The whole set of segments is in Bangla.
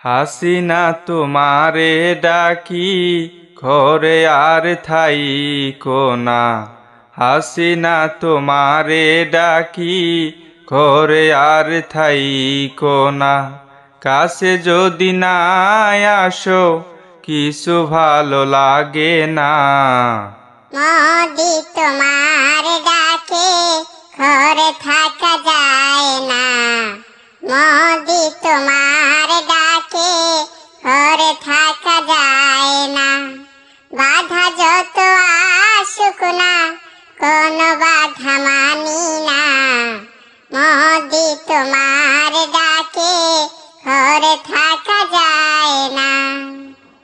হাসিনা তোমারে ডাকি ঘরে আর থাই কোনা হাসিনা তোমারে ডাকি ঘরে আর থাই কোনা কাছে যদি না আসো কিছু ভালো লাগে না। মোদি তোমার ডাকে ঘরে থাকা যায় না। মোদি তোমার ডাকে, ঘরে থাকা যায় না। বাধা যত আসুক না, কোনো বাধা মানি না। মোদি তোমার ডাকে, ঘরে থাকা যায় না।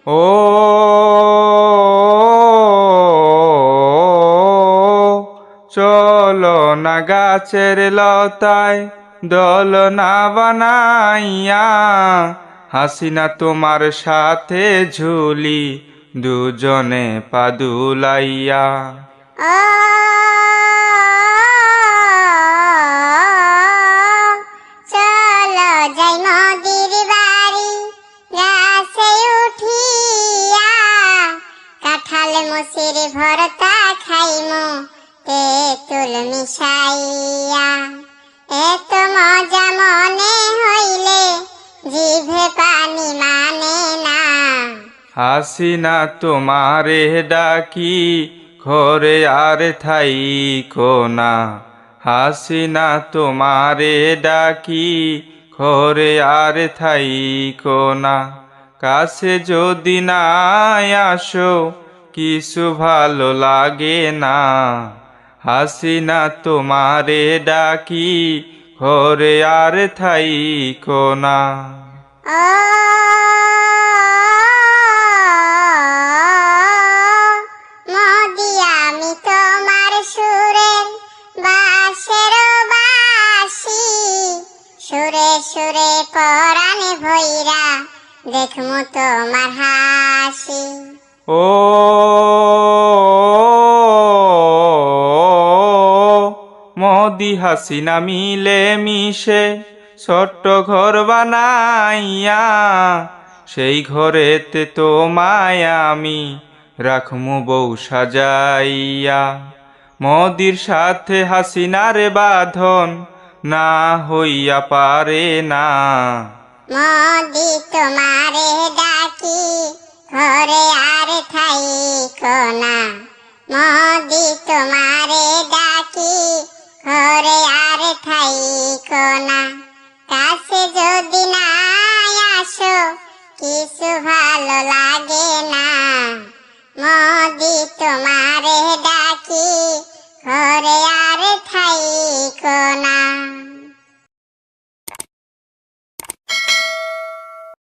ও, চলো না গাছের লতায় দল না বানাইয়া, হাসিনা তোমার সাথে ঝুলি, দুজনে পাদুলাইয়া চলো যাই নদীর বাড়ি, গাছে ভরতা খাইমু মিশাইয়া। এত মনে না। হাসিনা তোমারে ডাকি, ঘরে আর থাই কোনা হাসিনা তোমারে ডাকি, ঘরে আর থাই কোনা কাছে যদি না আসো, কিছু ভালো লাগে না। হাসিনা তোমারে ডাকি ঘরে আর থাই কোনা ও মোদি আমি তোমার সুরের বাসের বাসি সুরে সুরে পরাণে ভৈরা দেখমু তোমার হাসি। ও মদি হাসিনা মিলে মিশে, ছোট্ট ঘর বানাইয়া, সেই ঘরেতে তো মায়ামি রাখমু বউ সাজাইয়া। মদির সাথে হাসিনার বাঁধন না হইয়া পারে না। মোদি তোমারে ডাকি, ঘরে আর থাই কোনা মোদি তোমারে ডাকি ঘরে আর থাইকো কোনা কাছে যদি না আসো, কিছু ভালো লাগে না। মোদি তোমারে ডাকি, ঘরে আর থাইকো কোনা